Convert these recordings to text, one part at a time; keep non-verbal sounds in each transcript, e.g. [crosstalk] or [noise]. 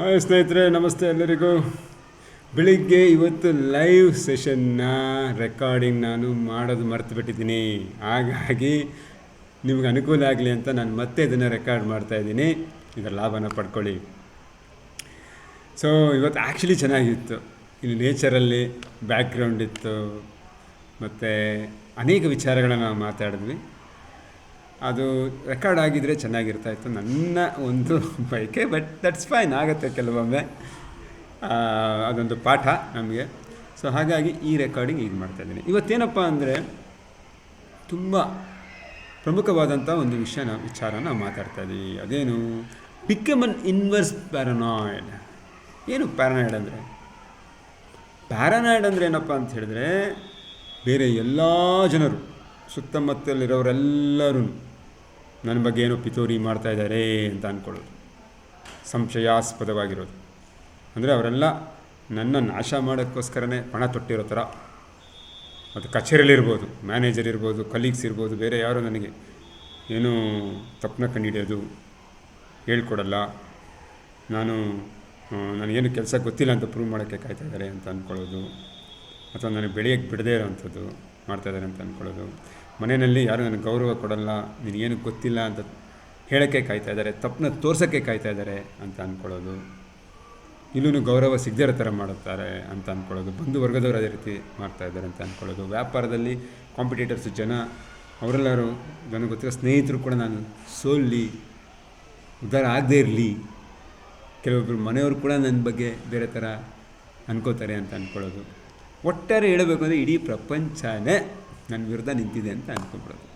Hi ಸ್ನೇಹಿತರೆ, ನಮಸ್ತೆ ಎಲ್ಲರಿಗೂ. ಬೆಳಿಗ್ಗೆ ಇವತ್ತು ಲೈವ್ ಸೆಷನ್ನ ರೆಕಾರ್ಡಿಂಗ್ ನಾನು ಮಾಡೋದು ಮರ್ತು ಬಿಟ್ಟಿದ್ದೀನಿ. ಹಾಗಾಗಿ ನಿಮ್ಗೆ ಅನುಕೂಲ ಆಗಲಿ ಅಂತ ನಾನು ಮತ್ತೆ ಇದನ್ನು ರೆಕಾರ್ಡ್ ಮಾಡ್ತಾ ಇದ್ದೀನಿ. ಇದರ ಲಾಭನ ಪಡ್ಕೊಳ್ಳಿ. ಸೊ ಇವತ್ತು ಆ್ಯಕ್ಚುಲಿ ಚೆನ್ನಾಗಿತ್ತು. ಇಲ್ಲಿ ನೇಚರಲ್ಲಿ ಬ್ಯಾಕ್ಗ್ರೌಂಡ್ ಇತ್ತು. ಮತ್ತು ಅನೇಕ ವಿಚಾರಗಳನ್ನು ನಾವು ಮಾತಾಡಿದ್ವಿ. ಅದು ರೆಕಾರ್ಡ್ ಆಗಿದ್ದರೆ ಚೆನ್ನಾಗಿರ್ತಾಯಿತ್ತು ನನ್ನ ಒಂದು ಬೈಕೆ ಬಟ್ ದಟ್ಸ್ ಫೈನ್ ಆಗುತ್ತೆ ಕೆಲವೊಮ್ಮೆ. ಅದೊಂದು ಪಾಠ ನಮಗೆ. ಸೊ ಹಾಗಾಗಿ ಈ ರೆಕಾರ್ಡಿಂಗ್ ಈಗ ಮಾಡ್ತಾಯಿದ್ದೀನಿ ಇವತ್ತೇನಪ್ಪ ಅಂದರೆ ತುಂಬ ಪ್ರಮುಖವಾದಂಥ ಒಂದು ವಿಷಯನ ವಿಚಾರ ನಾವು ಮಾತಾಡ್ತಾ ಇದ್ದೀವಿ. ಅದೇನು ಬಿಕಮ್ ಅನ್ ಇನ್ವರ್ಸ್ ಪ್ಯಾರನಾಯ್ಡ್ ಏನು ಪ್ಯಾರನಾಯ್ಡ್ ಅಂದರೆ? ಪ್ಯಾರನಾಯ್ಡ್ ಅಂದರೆ ಏನಪ್ಪ ಅಂತ ಹೇಳಿದ್ರೆ ಬೇರೆ ಎಲ್ಲ ಜನರು ಸುತ್ತಮುತ್ತಲಿರೋರೆಲ್ಲರೂ ನನ್ನ ಬಗ್ಗೆ ಏನೋ ಪಿತೂರಿ ಮಾಡ್ತಾ ಇದ್ದಾರೆ ಅಂತ ಅಂದ್ಕೊಳ್ಳೋದು ಸಂಶಯಾಸ್ಪದವಾಗಿರೋದು. ಅಂದರೆ ಅವರೆಲ್ಲ ನನ್ನ ನಾಶ ಮಾಡೋಕ್ಕೋಸ್ಕರನೇ ಪಣ ತೊಟ್ಟಿರೋ ಥರ. ಮತ್ತು ಕಚೇರಿಯಲ್ಲಿರ್ಬೋದು ಮ್ಯಾನೇಜರ್ ಇರ್ಬೋದು ಕಲೀಗ್ಸ್ ಇರ್ಬೋದು, ಬೇರೆ ಯಾರು ನನಗೆ ಏನೂ ತಪ್ಪನ್ನ ಕಂಡುಹಿಡಿಯೋದು ಹೇಳ್ಕೊಡಲ್ಲ. ನಾನು ನನಗೇನು ಕೆಲಸ ಗೊತ್ತಿಲ್ಲ ಅಂತ ಪ್ರೂವ್ ಮಾಡೋಕ್ಕೆ ಕಾಯ್ತಾ ಇದ್ದಾರೆ ಅಂತ ಅಂದ್ಕೊಳ್ಳೋದು ಅಥವಾ ನನಗೆ ಬೆಳೆಯೋಕ್ಕೆ ಬಿಡದೇ ಇರೋವಂಥದ್ದು ಮಾಡ್ತಾಯಿದ್ದಾರೆ ಅಂತ ಅಂದ್ಕೊಳ್ಳೋದು ಮನೆಯಲ್ಲಿ ಯಾರು ನನಗೆ ಗೌರವ ಕೊಡಲ್ಲ, ನಿನಗೇನು ಗೊತ್ತಿಲ್ಲ ಅಂತ ಹೇಳೋಕ್ಕೆ ಕಾಯ್ತಾ ಇದ್ದಾರೆ, ತಪ್ಪನ್ನ ತೋರ್ಸೋಕ್ಕೆ ಕಾಯ್ತಾ ಇದ್ದಾರೆ ಅಂತ ಅಂದ್ಕೊಳ್ಳೋದು ಇಲ್ಲೂ ಗೌರವ ಸಿಗದೇ ಥರ ಮಾಡುತ್ತಾರೆ ಅಂತ ಅಂದ್ಕೊಳ್ಳೋದು ಬಂಧು ವರ್ಗದವರು ಅದೇ ರೀತಿ ಮಾಡ್ತಾ ಇದ್ದಾರೆ ಅಂತ ಅಂದ್ಕೊಳ್ಳೋದು ವ್ಯಾಪಾರದಲ್ಲಿ ಕಾಂಪಿಟೇಟರ್ಸ್ ಜನ, ಅವರೆಲ್ಲರೂ ನನಗೆ ಗೊತ್ತಿರೋ ಸ್ನೇಹಿತರು ಕೂಡ ನಾನು ಸೋಲ್ಲಿ ಉದ್ಧಾರ ಆಗದೇ ಇರಲಿ ಕೆಲವೊಬ್ಬರು ಮನೆಯವರು ಕೂಡ ನನ್ನ ಬಗ್ಗೆ ಬೇರೆ ಥರ ಅನ್ಕೋತಾರೆ ಅಂತ ಅಂದ್ಕೊಳ್ಳೋದು ಒಟ್ಟಾರೆ ಹೇಳಬೇಕು ಅಂದರೆ ಇಡೀ ಪ್ರಪಂಚನೇ ನನ್ನ ವಿರುದ್ಧ ನಿಂತಿದೆ ಅಂತ ಅಂದ್ಕೊಂಬಿಡೋದು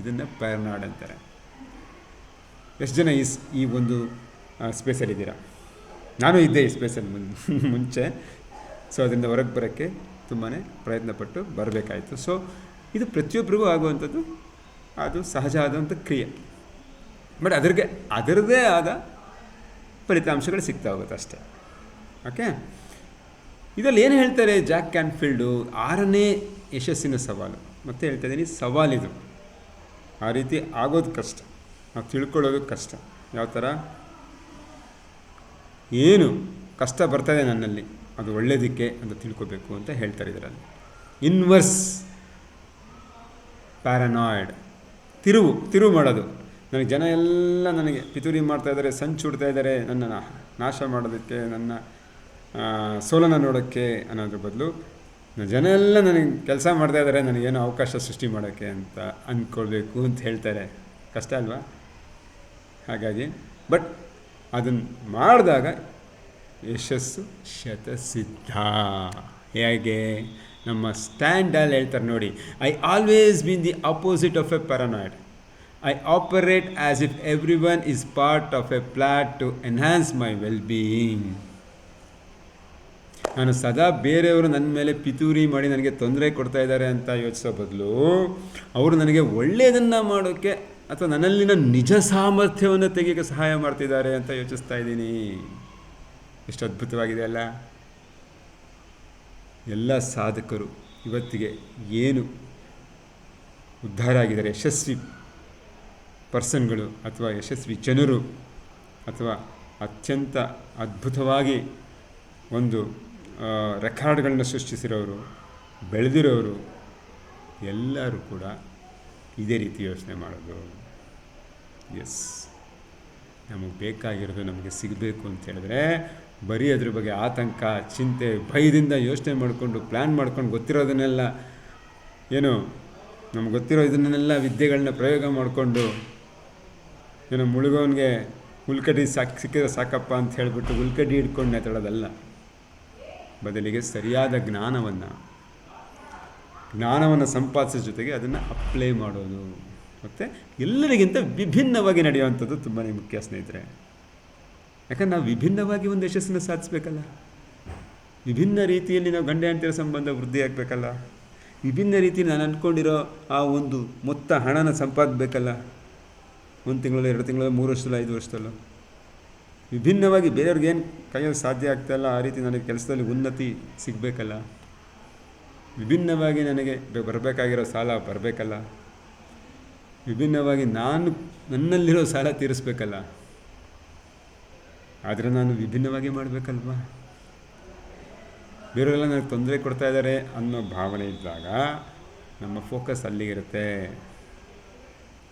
ಇದನ್ನು ಪ್ಯಾರನಾಡ್ ಅಂತಾರೆ. ಎಷ್ಟು ಜನ ಈ ಈ ಒಂದು ಸ್ಪೇಸಲ್ಲಿದ್ದೀರಾ ನಾನು ಇದ್ದೆ ಈ ಸ್ಪೇಸಲ್ಲಿ ಮುನ್, [laughs] ಮುಂಚೆ. ಸೊ ಅದರಿಂದ ಹೊರಗೆ ಬರೋಕ್ಕೆ ತುಂಬಾ ಪ್ರಯತ್ನಪಟ್ಟು ಬರಬೇಕಾಯಿತು. ಸೊ ಇದು ಪ್ರತಿಯೊಬ್ಬರಿಗೂ ಆಗುವಂಥದ್ದು ಅದು ಸಹಜ ಆದಂಥ ಕ್ರಿಯೆ. ಬಟ್ ಅದ್ರಿಗೆ, ಅದರದ್ದೇ ಆದ ಫಲಿತಾಂಶಗಳು ಸಿಗ್ತಾ ಹೋಗುತ್ತೆ ಅಷ್ಟೇ. ಓಕೆ ಇದರಲ್ಲಿ ಏನು ಹೇಳ್ತಾರೆ ಜಾಕ್ ಕ್ಯಾನ್ಫೀಲ್ಡು ಆರನೇ ಯಶಸ್ಸಿನ ಸವಾಲು. ಮತ್ತೆ ಹೇಳ್ತಾ ಇದ್ದೀನಿ ಸವಾಲಿದು ಆ ರೀತಿ ಆಗೋದು ಕಷ್ಟ. ನಾವು ತಿಳ್ಕೊಳ್ಳೋದು ಕಷ್ಟ. ಯಾವ ಥರ ಏನು ಕಷ್ಟ ಬರ್ತದೆ ನನ್ನಲ್ಲಿ, ಅದು ಒಳ್ಳೆಯದಕ್ಕೆ ಅಂತ ತಿಳ್ಕೊಬೇಕು ಅಂತ ಹೇಳ್ತಾರೆ ಇದರಲ್ಲಿ. Inverse paranoid. ತಿರುವು ತಿರುವು ಮಾಡೋದು. ನನಗೆ ಜನ ಎಲ್ಲ ನನಗೆ ಪಿತೂರಿ ಮಾಡ್ತಾ ಇದ್ದಾರೆ ಸಂಚು ಹುಡ್ತಾ ಇದ್ದಾರೆ ನನ್ನ ನಾಶ ಮಾಡೋದಕ್ಕೆ, ನನ್ನ ಸೋಲನ ನೋಡೋಕ್ಕೆ ಅನ್ನೋದ್ರ ಬದಲು ಜನ ಎಲ್ಲ ನನಗೆ ಕೆಲಸ ಮಾಡ್ತಾ ಇದ್ದಾರೆ ನನಗೇನೋ ಅವಕಾಶ ಸೃಷ್ಟಿ ಮಾಡೋಕ್ಕೆ ಅಂತ ಅಂದ್ಕೊಳ್ಬೇಕು ಅಂತ ಹೇಳ್ತಾರೆ. ಕಷ್ಟ ಅಲ್ವಾ? ಹಾಗಾಗಿ ಬಟ್ ಅದನ್ನು ಮಾಡಿದಾಗ ಯಶಸ್ಸು ಶತಸಿದ್ಧ. ಹೇಗೆ? ನಮ್ಮ ಸ್ಟ್ಯಾಂಡಲ್ಲಿ ಹೇಳ್ತಾರೆ ನೋಡಿ I always been the opposite of a paranoid I operate as if everyone is part of a plot to enhance my well being ನಾನು ಸದಾ ಬೇರೆಯವರು ನನ್ನ ಮೇಲೆ ಪಿತೂರಿ ಮಾಡಿ ನನಗೆ ತೊಂದರೆ ಕೊಡ್ತಾ ಇದ್ದಾರೆ ಅಂತ ಯೋಚಿಸೋ ಬದಲು ಅವರು ನನಗೆ ಒಳ್ಳೆಯದನ್ನು ಮಾಡೋಕ್ಕೆ ಅಥವಾ ನನ್ನಲ್ಲಿನ ನಿಜ ಸಾಮರ್ಥ್ಯವನ್ನು ತೆಗೆಯೋಕ್ಕೆ ಸಹಾಯ ಮಾಡ್ತಿದ್ದಾರೆ ಅಂತ ಯೋಚಿಸ್ತಾ ಇದ್ದೀನಿ. ಎಷ್ಟು ಅದ್ಭುತವಾಗಿದೆ ಅಲ್ಲ? ಎಲ್ಲ ಸಾಧಕರು ಇವತ್ತಿಗೆ ಏನು ಉದ್ಧಾರ ಆಗಿದ್ದಾರೆ? ಯಶಸ್ವಿ ಪರ್ಸನ್ಗಳು ಅಥವಾ ಯಶಸ್ವಿ ಜನರು ಅಥವಾ ಅತ್ಯಂತ ಅದ್ಭುತವಾಗಿ ಒಂದು ರೆಕಾರ್ಡ್ಗಳನ್ನ ಸೃಷ್ಟಿಸಿರೋರು, ಬೆಳೆದಿರೋರು ಎಲ್ಲರೂ ಕೂಡ ಇದೇ ರೀತಿ ಯೋಚನೆ ಮಾಡೋದು. ಎಸ್ ನಮಗೆ ಬೇಕಾಗಿರೋದು ನಮಗೆ ಸಿಗಬೇಕು ಅಂತ ಹೇಳಿದ್ರೆ, ಬರೀ ಅದ್ರ ಬಗ್ಗೆ ಆತಂಕ, ಚಿಂತೆ, ಭಯದಿಂದ ಯೋಚನೆ ಮಾಡಿಕೊಂಡು ಪ್ಲ್ಯಾನ್ ಮಾಡ್ಕೊಂಡು ಗೊತ್ತಿರೋದನ್ನೆಲ್ಲ ಏನು, ನಮ್ಗೆ ಗೊತ್ತಿರೋ ಇದನ್ನೆಲ್ಲ ವಿದ್ಯೆಗಳನ್ನ ಪ್ರಯೋಗ ಮಾಡಿಕೊಂಡು, ಏನೋ ಮುಳುಗೋನಿಗೆ ಉಲ್ಕಡ್ಡಿ ಸಾಕು, ಸಿಕ್ಕಿದ್ರೆ ಸಾಕಪ್ಪ ಅಂತ ಹೇಳಿಬಿಟ್ಟು ಉಲ್ಕಡಿ ಹಿಡ್ಕೊಂಡು ನೆತಾಡೋದಲ್ಲ ಬದಲಿಗೆ ಸರಿಯಾದ ಜ್ಞಾನವನ್ನು ಜ್ಞಾನವನ್ನು ಸಂಪಾದಿಸೋ ಜೊತೆಗೆ ಅದನ್ನು ಅಪ್ಲೈ ಮಾಡೋದು. ಮತ್ತು ಎಲ್ಲರಿಗಿಂತ ವಿಭಿನ್ನವಾಗಿ ನಡೆಯುವಂಥದ್ದು ತುಂಬಾ ಮುಖ್ಯ ಸ್ನೇಹಿತರೆ. ಯಾಕಂದ್ರೆ ನಾವು ವಿಭಿನ್ನವಾಗಿ ಒಂದು ಯಶಸ್ಸನ್ನು ಸಾಧಿಸ್ಬೇಕಲ್ಲ. ವಿಭಿನ್ನ ರೀತಿಯಲ್ಲಿ ನಾವು ಗಂಡ ಹೆಂಡತಿರ ಸಂಬಂಧ ವೃದ್ಧಿ ಆಗಬೇಕಲ್ಲ. ವಿಭಿನ್ನ ರೀತಿ ನಾನು ಅಂದ್ಕೊಂಡಿರೋ ಆ ಒಂದು ಮೊತ್ತ ಹಣನ ಸಂಪಾದಿಸಬೇಕಲ್ಲ. ಒಂದು ತಿಂಗಳು ಎರಡು ತಿಂಗಳು ಮೂರು ವರ್ಷದಲ್ಲ, ಐದು ವರ್ಷದಲ್ಲೋ. ವಿಭಿನ್ನವಾಗಿ ಬೇರೆಯವ್ರಿಗೇನು ಕೈಯಲ್ಲಿ ಸಾಧ್ಯ ಆಗ್ತಾಯಿಲ್ಲ ಆ ರೀತಿ ನನಗೆ ಕೆಲಸದಲ್ಲಿ ಉನ್ನತಿ ಸಿಗಬೇಕಲ್ಲ? ವಿಭಿನ್ನವಾಗಿ ನನಗೆ ಬರಬೇಕಾಗಿರೋ ಸಾಲ ಬರಬೇಕಲ್ಲ? ವಿಭಿನ್ನವಾಗಿ ನಾನು ನನ್ನಲ್ಲಿರೋ ಸಾಲ ತೀರಿಸ್ಬೇಕಲ್ಲ? ಆದರೆ ನಾನು ವಿಭಿನ್ನವಾಗಿ ಮಾಡಬೇಕಲ್ವಾ? ಬೇರೆಯವರೆಲ್ಲ ನನಗೆ ತೊಂದರೆ ಕೊಡ್ತಾ ಇದ್ದಾರೆ ಅನ್ನೋ ಭಾವನೆ ಇದ್ದಾಗ ನಮ್ಮ ಫೋಕಸ್ ಅಲ್ಲಿಗಿರುತ್ತೆ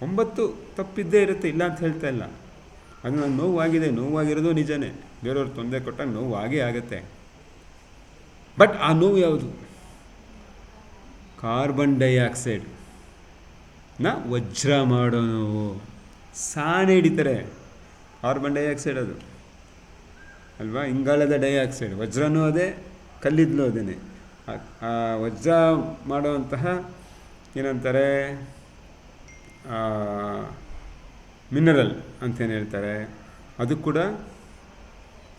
ಒಂಬತ್ತು ತಪ್ಪಿದ್ದೇ ಇರುತ್ತೆ, ಇಲ್ಲ ಅಂತ ಹೇಳ್ತಾ ಇಲ್ಲ. ಅದು ನಾನು ನೋವಾಗಿದೆ, ನೋವಾಗಿರೋದು ನಿಜನೇ. ಬೇರೆಯವ್ರು ತೊಂದರೆ ಕೊಟ್ಟಾಗ ನೋವಾಗೇ ಆಗೇ ಆಗುತ್ತೆ. ಬಟ್ ಆ ನೋವು ಯಾವುದು? ಕಾರ್ಬನ್ ಡೈಆಕ್ಸೈಡ್ನ ವಜ್ರ ಮಾಡೋ ನೋವು. ಸಾನೆ ಹಿಡಿತಾರೆ. ಕಾರ್ಬನ್ ಡೈಆಕ್ಸೈಡ್ ಅದು. ಅಲ್ವಾ? ಇಂಗಾಲದ ಡೈಆಕ್ಸೈಡ್ ವಜ್ರನೂ ಅದೇ ಕಲ್ಲಿದ್ಲು ಅದೇ ಆ ವಜ್ರ ಮಾಡುವಂತಹ ಏನಂತಾರೆ? ಮಿನರಲ್ ಅಂತೇನು ಹೇಳ್ತಾರೆ. ಅದು ಕೂಡ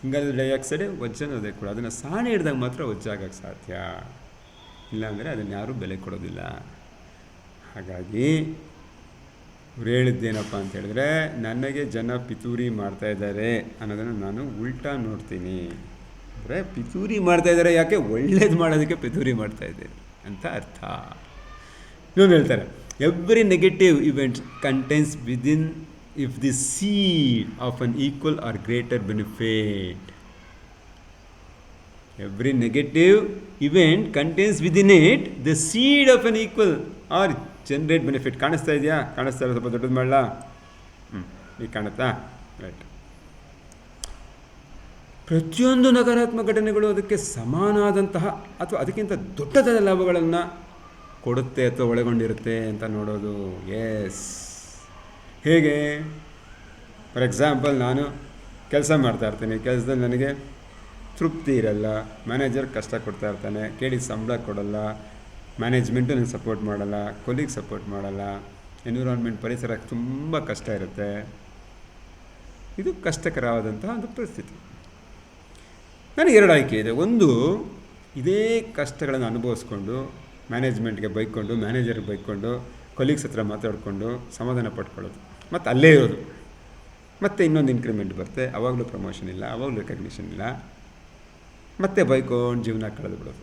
ಇಂಗಾಲದ ಡೈಆಕ್ಸೈಡ್ ವಜ್ಜನ ಅದೇ ಕೂಡ. ಅದನ್ನು ಸಾಣೆ ಹಿಡಿದಾಗ ಮಾತ್ರ ವಜ್ಜಾಗಕ್ಕೆ ಸಾಧ್ಯ. ಇಲ್ಲಾಂದರೆ ಅದನ್ನು ಯಾರೂ ಬೆಲೆ ಕೊಡೋದಿಲ್ಲ. ಹಾಗಾಗಿ ಇವ್ರು ಹೇಳಿದ್ದೇನಪ್ಪ ಅಂತ ಹೇಳಿದ್ರೆ, ನನಗೆ ಜನ ಪಿತೂರಿ ಮಾಡ್ತಾ ಇದ್ದಾರೆ ಅನ್ನೋದನ್ನು ನಾನು ಉಲ್ಟಾ ನೋಡ್ತೀನಿ. ಅಂದರೆ ಪಿತೂರಿ ಮಾಡ್ತಾ ಇದ್ದಾರೆ ಯಾಕೆ? ಒಳ್ಳೇದು ಮಾಡೋದಕ್ಕೆ ಪಿತೂರಿ ಮಾಡ್ತಾ ಇದ್ದಾರೆ ಅಂತ ಅರ್ಥ. ಇನ್ನೊಂದು ಹೇಳ್ತಾರೆ every negative events contains within if the seed of an equal or greater benefit every negative event contains within it the seed of an equal or generate benefit ಕಾಣಿಸ್ತಾ ಇದೆಯಾ? ಕಾಣಿಸ್ತಾ ಇಲ್ಲ ಸ್ವಲ್ಪ ದೊಡ್ಡದು ಮಾಡಲಾ? ಹ್ಞೂ ಈಗ ಕಾಣುತ್ತಾ? ರೈಟ್ ಪ್ರತಿಯೊಂದು ನಕಾರಾತ್ಮಕ ಘಟನೆಗಳು ಅದಕ್ಕೆ ಸಮಾನಾದಂತಹ ಅಥವಾ ಅದಕ್ಕಿಂತ ದೊಡ್ಡದಾದ ಲಾಭಗಳನ್ನು ಕೊಡುತ್ತೆ ಅಥವಾ ಒಳಗೊಂಡಿರುತ್ತೆ ಅಂತ ನೋಡೋದು. ಎಸ್ ಹೇಗೆ? ಫಾರ್ ಎಕ್ಸಾಂಪಲ್ ನಾನು ಕೆಲಸ ಮಾಡ್ತಾ ಇರ್ತೀನಿ. ಕೆಲಸದಲ್ಲಿ ನನಗೆ ತೃಪ್ತಿ ಇರಲ್ಲ. ಮ್ಯಾನೇಜರ್ ಕಷ್ಟ ಕೊಡ್ತಾ ಇರ್ತಾನೆ. ಕೇಳಿದ ಸಂಬಳ ಕೊಡಲ್ಲ. ಮ್ಯಾನೇಜ್ಮೆಂಟು ನನಗೆ ಸಪೋರ್ಟ್ ಮಾಡಲ್ಲ. ಕೊಲೀಗ್ ಸಪೋರ್ಟ್ ಮಾಡಲ್ಲ. ಎನ್ವಿರಾನ್ಮೆಂಟ್ ಪರಿಸರ ತುಂಬ ಕಷ್ಟ ಇರುತ್ತೆ. ಇದು ಕಷ್ಟಕರವಾದಂತಹ ಒಂದು ಪರಿಸ್ಥಿತಿ. ನನಗೆ ಎರಡು ಆಯ್ಕೆ ಇದೆ. ಒಂದು, ಇದೇ ಕಷ್ಟಗಳನ್ನು ಅನುಭವಿಸ್ಕೊಂಡು ಮ್ಯಾನೇಜ್ಮೆಂಟ್ಗೆ ಬೈಕೊಂಡು ಮ್ಯಾನೇಜರ್ಗೆ ಬೈಕೊಂಡು ಕೊಲೀಗ್ಸ್ ಹತ್ರ ಮಾತಾಡಿಕೊಂಡು ಸಮಾಧಾನ ಪಡ್ಕೊಳ್ಳೋದು. ಮತ್ತು ಅಲ್ಲೇ ಇರೋದು. ಮತ್ತೆ ಇನ್ನೊಂದು ಇನ್ಕ್ರಿಮೆಂಟ್ ಬರುತ್ತೆ. ಅವಾಗಲೂ ಪ್ರಮೋಷನ್ ಇಲ್ಲ, ಅವಾಗಲೂ ರೆಕಗ್ನಿಷನ್ ಇಲ್ಲ. ಮತ್ತೆ ಬೈಕೊಂಡು ಜೀವನ ಕಳೆದು ಬಿಡೋದು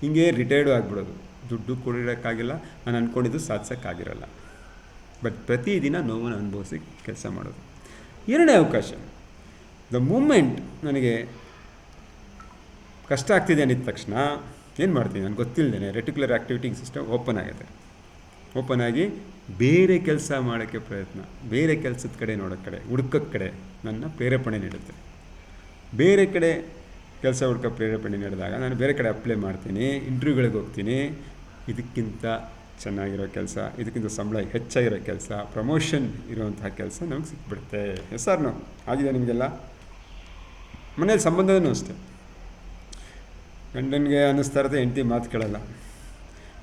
ಹಿಂಗೆ ರಿಟೈರ್ಡು ಆಗಿಬಿಡೋದು. ದುಡ್ಡು ಕೊಡಿರೋಕ್ಕಾಗಿಲ್ಲ. ನಾನು ಅಂದ್ಕೊಂಡಿದ್ದು ಸಾಧಿಸೋಕ್ಕಾಗಿರಲ್ಲ. ಬಟ್ ಪ್ರತಿದಿನ ನೋವನ್ನು ಅನುಭವಿಸಿ ಕೆಲಸ ಮಾಡೋದು. ಎರಡನೇ ಅವಕಾಶ. ದ ಮೂಮೆಂಟ್ ನನಗೆ ಕಷ್ಟ ಆಗ್ತಿದೆ ಅಂದಿದ ತಕ್ಷಣ ಏನು ಮಾಡ್ತೀನಿ? ನನಗೆ ಗೊತ್ತಿಲ್ಲದೇ ರೆಟಿಕ್ಯುಲರ್ ಆ್ಯಕ್ಟಿವಿಟಿಂಗ್ ಸಿಸ್ಟಮ್ ಓಪನ್ ಆಗುತ್ತೆ ಓಪನ್ ಆಗಿ ಬೇರೆ ಕೆಲಸ ಮಾಡೋಕ್ಕೆ ಪ್ರಯತ್ನ. ಬೇರೆ ಕೆಲಸದ ಕಡೆ ನೋಡೋ ಕಡೆ ಹುಡ್ಕೋಕ್ಕೆ ಕಡೆ ನನ್ನ ಪ್ರೇರೇಪಣೆ ನೀಡುತ್ತೆ. ಬೇರೆ ಕಡೆ ಕೆಲಸ ಹುಡ್ಕೋ ಪ್ರೇರೇಪಣೆ ನೀಡಿದಾಗ ನಾನು ಬೇರೆ ಕಡೆ ಅಪ್ಲೈ ಮಾಡ್ತೀನಿ ಇಂಟರ್ವ್ಯೂಗಳಿಗೆ ಹೋಗ್ತೀನಿ. ಇದಕ್ಕಿಂತ ಚೆನ್ನಾಗಿರೋ ಕೆಲಸ, ಇದಕ್ಕಿಂತ ಸಂಬಳ ಹೆಚ್ಚಾಗಿರೋ ಕೆಲಸ ಪ್ರಮೋಷನ್ ಇರುವಂತಹ ಕೆಲಸ ನಮಗೆ ಸಿಕ್ಬಿಡುತ್ತೆ. ಎಸ್ ಆರ್ ನೋ ಆಗಿದೆ ನಿಮಗೆಲ್ಲ? ಮನೇಲಿ ಸಂಬಂಧನೂ ಅಷ್ಟೆ. ಗಂಡನಿಗೆ ಅನ್ನಿಸ್ತಾ ಇರುತ್ತೆ ಹೆಂಡತಿ ಮಾತು ಕೇಳಲ್ಲ.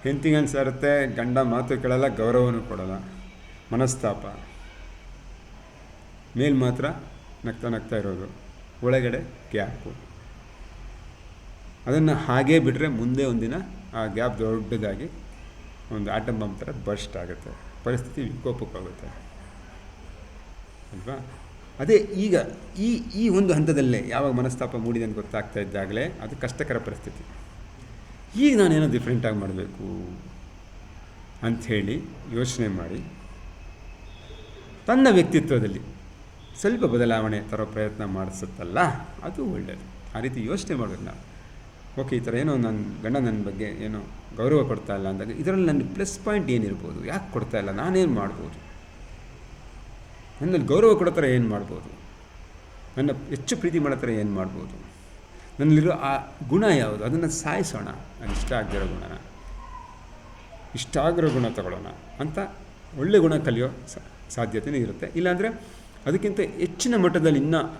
ಹೆಂಡತಿಗೆ ಅನಿಸ್ತಾ ಇರುತ್ತೆ ಗಂಡ ಮಾತು ಕೇಳಲ್ಲ ಗೌರವನೂ ಕೊಡಲ್ಲ. ಮನಸ್ತಾಪ. ಮೇಲ್ ಮಾತ್ರ ನಗ್ತಾ ನಗ್ತಾ ಇರೋದು. ಒಳಗಡೆ ಗ್ಯಾಪು. ಅದನ್ನು ಹಾಗೇ ಬಿಟ್ಟರೆ ಮುಂದೆ ಒಂದಿನ ಆ ಗ್ಯಾಪ್ ದೊಡ್ಡದಾಗಿ ಒಂದು ಆಟಮ್ ಬಾಂಬ್ ಥರ ಬರ್ಸ್ಟ್ ಆಗುತ್ತೆ. ಪರಿಸ್ಥಿತಿ ವಿಕೋಪಕ್ಕಾಗುತ್ತೆ. ಅಲ್ವಾ? ಅದೇ ಈಗ ಈ ಈ ಒಂದು ಹಂತದಲ್ಲೇ ಯಾವಾಗ ಮನಸ್ತಾಪ ಮೂಡಿದೆ ಅಂತ ಗೊತ್ತಾಗ್ತಾ ಇದ್ದಾಗಲೇ ಅದು ಕಷ್ಟಕರ ಪರಿಸ್ಥಿತಿ. ಈಗ ನಾನೇನೋ ಡಿಫ್ರೆಂಟಾಗಿ ಮಾಡಬೇಕು ಅಂಥೇಳಿ ಯೋಚನೆ ಮಾಡಿ. ತನ್ನ ವ್ಯಕ್ತಿತ್ವದಲ್ಲಿ ಸ್ವಲ್ಪ ಬದಲಾವಣೆ ತರೋ ಪ್ರಯತ್ನ ಮಾಡಿಸುತ್ತಲ್ಲ, ಅದು ಒಳ್ಳೆಯದು ಆ ರೀತಿ ಯೋಚನೆ ಮಾಡಬೇಕು ನಾವು ಓಕೆ, ಈ ಥರ ಏನೋ ನನ್ನ ಗಂಡ ನನ್ನ ಬಗ್ಗೆ ಏನೋ ಗೌರವ ಕೊಡ್ತಾ ಇಲ್ಲ ಅಂದಾಗ ಇದರಲ್ಲಿ ನನ್ನ ಪ್ಲಸ್ ಪಾಯಿಂಟ್ ಏನಿರ್ಬೋದು? ಯಾಕೆ ಕೊಡ್ತಾ ಇಲ್ಲ? ನಾನೇನು ಮಾಡ್ಬೋದು? ನನ್ನಲ್ಲಿ ಗೌರವ ಕೊಡೋ ಥರ ಏನು ಮಾಡ್ಬೋದು? ನನ್ನ ಹೆಚ್ಚು ಪ್ರೀತಿ ಮಾಡೋ ಥರ ಏನು ಮಾಡ್ಬೋದು? ನನ್ನಲ್ಲಿರೋ ಆ ಗುಣ ಯಾವುದು? ಅದನ್ನು ಸಾಯಿಸೋಣ. ನಾನು ಇಷ್ಟ ಆಗದಿರೋ ಗುಣನ. ಇಷ್ಟ ಆಗಿರೋ ಗುಣ ತಗೊಳ್ಳೋಣ ಅಂತ ಒಳ್ಳೆ ಗುಣ ಕಲಿಯೋ ಸಾಧ್ಯತೆಯೇ ಇರುತ್ತೆ. ಇಲ್ಲಾಂದರೆ ಅದಕ್ಕಿಂತ ಹೆಚ್ಚಿನ ಮಟ್ಟದಲ್ಲಿ ಇನ್ನೂ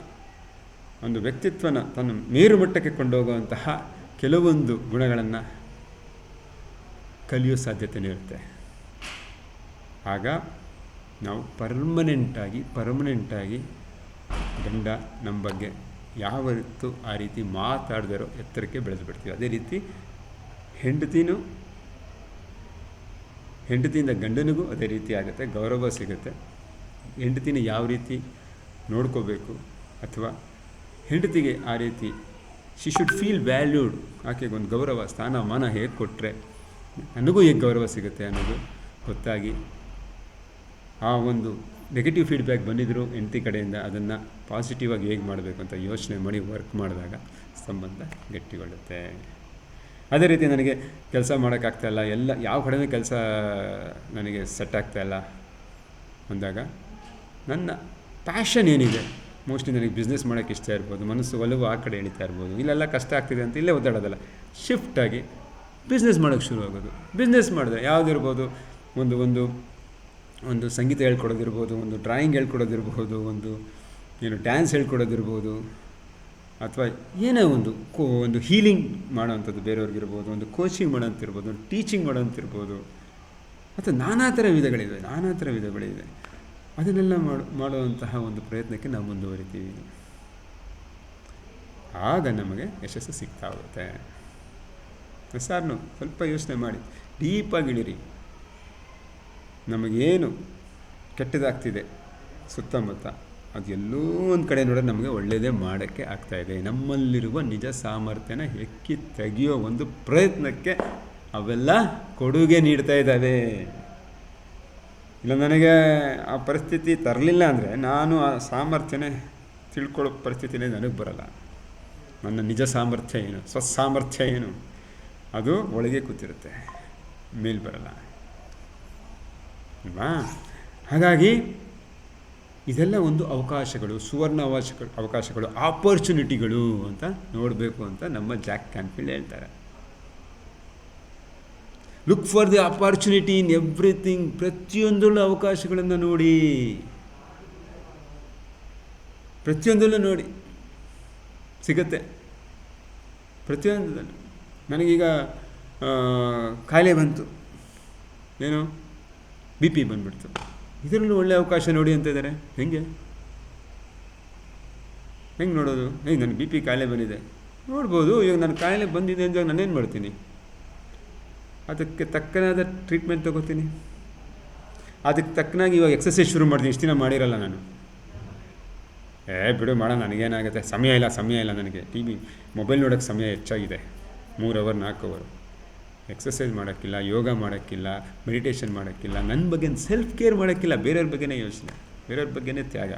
ಒಂದು ವ್ಯಕ್ತಿತ್ವನ ತನ್ನ ಮೇರು ಮಟ್ಟಕ್ಕೆ ಕೊಂಡೋಗುವಂತಹ ಕೆಲವೊಂದು ಗುಣಗಳನ್ನು ಕಲಿಯೋ ಸಾಧ್ಯತೆನೇ ಇರುತ್ತೆ. ಆಗ ನಾವು ಪರ್ಮನೆಂಟಾಗಿ ಪರ್ಮನೆಂಟಾಗಿ ಗಂಡ ನಮ್ಮ ಬಗ್ಗೆ ಯಾವತ್ತು ಆ ರೀತಿ ಮಾತಾಡದಿರೋ ಎತ್ತರಕ್ಕೆ ಬೆಳೆದು ಬಿಡ್ತೀವಿ. ಅದೇ ರೀತಿ ಹೆಂಡತಿನೂ, ಹೆಂಡತಿಯಿಂದ ಗಂಡನಿಗೂ ಅದೇ ರೀತಿ ಆಗುತ್ತೆ, ಗೌರವ ಸಿಗುತ್ತೆ. ಹೆಂಡತಿನ ಯಾವ ರೀತಿ ನೋಡ್ಕೋಬೇಕು ಅಥವಾ ಹೆಂಡತಿಗೆ ಆ ರೀತಿ ಶಿ ಶುಡ್ ಫೀಲ್ ವ್ಯಾಲ್ಯೂಡ್ ಆಕೆಗೆ ಒಂದು ಗೌರವ, ಸ್ಥಾನಮಾನ ಹೇಗೆ ಕೊಟ್ಟರೆ ನನಗೂ ಹೇಗೆ ಗೌರವ ಸಿಗುತ್ತೆ ಅನ್ನೋದು ಗೊತ್ತಾಗಿ ಆ ಒಂದು ನೆಗೆಟಿವ್ ಫೀಡ್ಬ್ಯಾಕ್ ಬಂದಿದ್ದರು ಹೆಂಡತಿ ಕಡೆಯಿಂದ, ಅದನ್ನು ಪಾಸಿಟಿವಾಗಿ ಹೇಗೆ ಮಾಡಬೇಕು ಅಂತ ಯೋಚನೆ ಮಾಡಿ ವರ್ಕ್ ಮಾಡಿದಾಗ ಸಂಬಂಧ ಗಟ್ಟಿಗೊಳ್ಳುತ್ತೆ. ಅದೇ ರೀತಿ ನನಗೆ ಕೆಲಸ ಮಾಡೋಕ್ಕಾಗ್ತಾಯಿಲ್ಲ ಎಲ್ಲ ಯಾವ ಕಡೆಯೂ ಕೆಲಸ ನನಗೆ ಸೆಟ್ ಆಗ್ತಾಯಿಲ್ಲ ಅಂದಾಗ ನನ್ನ ಪ್ಯಾಷನ್ ಏನಿದೆ ಮೋಸ್ಟ್ಲಿ ನನಗೆ ಬಿಸ್ನೆಸ್ ಮಾಡೋಕ್ಕೆ ಇಷ್ಟ ಇರ್ಬೋದು, ಮನಸ್ಸು ಒಲವು ಆ ಕಡೆ ಎಳಿತಾ ಇರ್ಬೋದು, ಇಲ್ಲೆಲ್ಲ ಕಷ್ಟ ಆಗ್ತಿದೆ ಅಂತ ಇಲ್ಲೇ ಒದ್ದಾಡೋದಲ್ಲ ಶಿಫ್ಟಾಗಿ ಬಿಸ್ನೆಸ್ ಮಾಡೋಕ್ಕೆ ಶುರು ಆಗೋದು. ಬಿಸ್ನೆಸ್ ಮಾಡಿದ್ರೆ ಯಾವುದಿರ್ಬೋದು ಒಂದು ಒಂದು ಒಂದು ಸಂಗೀತ ಹೇಳ್ಕೊಡೋದಿರ್ಬೋದು, ಒಂದು ಡ್ರಾಯಿಂಗ್ ಹೇಳ್ಕೊಡೋದಿರ್ಬೋದು, ಒಂದು ಏನು ಡ್ಯಾನ್ಸ್ ಹೇಳ್ಕೊಡೋದಿರ್ಬೋದು, ಅಥವಾ ಏನೇ ಒಂದು ಕೋ, ಒಂದು ಹೀಲಿಂಗ್ ಮಾಡೋವಂಥದ್ದು ಬೇರೆಯವ್ರಿಗಿರ್ಬೋದು, ಒಂದು ಕೋಚಿಂಗ್ ಮಾಡೋಂತಿರ್ಬೋದು ಒಂದು ಟೀಚಿಂಗ್ ಮಾಡೋಂತಿರ್ಬೋದು ಅಥವಾ ನಾನಾ ಥರ ವಿಧಗಳಿವೆ, ನಾನಾ ಥರ ವಿಧಗಳಿವೆ. ಅದನ್ನೆಲ್ಲ ಮಾಡೋ, ಮಾಡುವಂತಹ ಒಂದು ಪ್ರಯತ್ನಕ್ಕೆ ನಾವು ಮುಂದುವರಿತೀವಿ. ಆಗ ನಮಗೆ ಯಶಸ್ಸು ಸಿಗ್ತಾ ಹೋಗುತ್ತೆ. ಸಾರ್ನು ಸ್ವಲ್ಪ ಯೋಚನೆ ಮಾಡಿ. ಡೀಪಾಗಿ ಇಳಿರಿ. ನಮಗೇನು ಕೆಟ್ಟದಾಗ್ತಿದೆ ಸುತ್ತಮುತ್ತ, ಅದು ಎಲ್ಲೋ ಒಂದು ಕಡೆ ನೋಡಿದ್ರೆ ನಮಗೆ ಒಳ್ಳೆಯದೇ ಮಾಡೋಕ್ಕೆ ಆಗ್ತಾಯಿದೆ ನಮ್ಮಲ್ಲಿರುವ ನಿಜ ಸಾಮರ್ಥ್ಯನ ಹೆಕ್ಕಿ ತೆಗೆಯೋ ಒಂದು ಪ್ರಯತ್ನಕ್ಕೆ ಅವೆಲ್ಲ ಕೊಡುಗೆ ನೀಡ್ತಾ ಇದ್ದಾವೆ. ಇಲ್ಲ, ನನಗೆ ಆ ಪರಿಸ್ಥಿತಿ ತರಲಿಲ್ಲ ಅಂದರೆ ನಾನು ಆ ಸಾಮರ್ಥ್ಯನೇ ತಿಳ್ಕೊಳ್ಳೋ ಪರಿಸ್ಥಿತಿನೇ ನನಗೆ ಬರಲ್ಲ. ನನ್ನ ನಿಜ ಸಾಮರ್ಥ್ಯ ಏನು? ಸ್ವಸಾಮರ್ಥ್ಯ ಏನು? ಅದು ಒಳಗೆ ಕೂತಿರುತ್ತೆ, ಮೇಲ್ ಬರಲ್ಲ. ಅಲ್ವಾ? ಹಾಗಾಗಿ ಇದೆಲ್ಲ ಒಂದು ಅವಕಾಶಗಳು, ಸುವರ್ಣ ಅವಕಾಶಗಳು ಅವಕಾಶಗಳು ಆಪರ್ಚುನಿಟಿಗಳು ಅಂತ ನೋಡಬೇಕು ಅಂತ ನಮ್ಮ ಜಾಕ್ ಕ್ಯಾನ್ಫೀಲ್ಡ್ ಹೇಳ್ತಾರೆ. Look for the opportunity in everything ಪ್ರತಿಯೊಂದರಲ್ಲೂ ಅವಕಾಶಗಳನ್ನು ನೋಡಿ. ಪ್ರತಿಯೊಂದರಲ್ಲೂ ನೋಡಿ. ಸಿಗುತ್ತೆ. ಪ್ರತಿಯೊಂದರಲ್ಲೂ. ನನಗೀಗ ಕಾಯಿಲೆ ಬಂತು. ಏನು? ಬಿ ಪಿ ಬಂದ್ಬಿಡ್ತು. ಇದರಲ್ಲೂ ಒಳ್ಳೆಯ ಅವಕಾಶ ನೋಡಿ ಅಂತ ಇದ್ದಾರೆ ಹೆಂಗೆ? ಹೆಂಗೆ ನೋಡೋದು? ಹೇಗೆ ನನಗೆ ಬಿ ಪಿ ಕಾಯಿಲೆ ಬಂದಿದೆ. ನೋಡ್ಬೋದು, ಇವಾಗ ನನ್ನ ಕಾಯಿಲೆ ಬಂದಿದೆ ಅಂದಾಗ ನಾನೇನು ಮಾಡ್ತೀನಿ? ಅದಕ್ಕೆ ತಕ್ಕನಾದ ಟ್ರೀಟ್ಮೆಂಟ್ ತೊಗೋತೀನಿ. ಅದಕ್ಕೆ ತಕ್ಕನಾಗಿ ಇವಾಗ ಎಕ್ಸಸೈಸ್ ಶುರು ಮಾಡ್ತೀನಿ. ಇಷ್ಟು ದಿನ ಮಾಡಿರಲ್ಲ ನಾನು. ಏ, ಬಿಡು ಮಾಡೋಣ ನನಗೇನಾಗುತ್ತೆ? ಸಮಯ ಇಲ್ಲ ಸಮಯ ಇಲ್ಲ ನನಗೆ. ಟಿ ವಿ, ಮೊಬೈಲ್ ನೋಡೋಕ್ಕೆ ಸಮಯ ಹೆಚ್ಚಾಗಿದೆ. ಮೂರು ಅವರ್ ನಾಲ್ಕು ಅವರು ಎಕ್ಸಸೈಸ್ ಮಾಡೋಕ್ಕಿಲ್ಲ, ಯೋಗ ಮಾಡೋಕ್ಕಿಲ್ಲ ಮೆಡಿಟೇಷನ್ ಮಾಡೋಕ್ಕಿಲ್ಲ ನನ್ನ ಬಗ್ಗೆ ಸೆಲ್ಫ್ ಕೇರ್ ಮಾಡೋಕ್ಕಿಲ್ಲ, ಬೇರೆಯವ್ರ ಬಗ್ಗೆನೇ ಯೋಚನೆ, ಬೇರೆಯವ್ರ ಬಗ್ಗೆನೇ ತ್ಯಾಗ.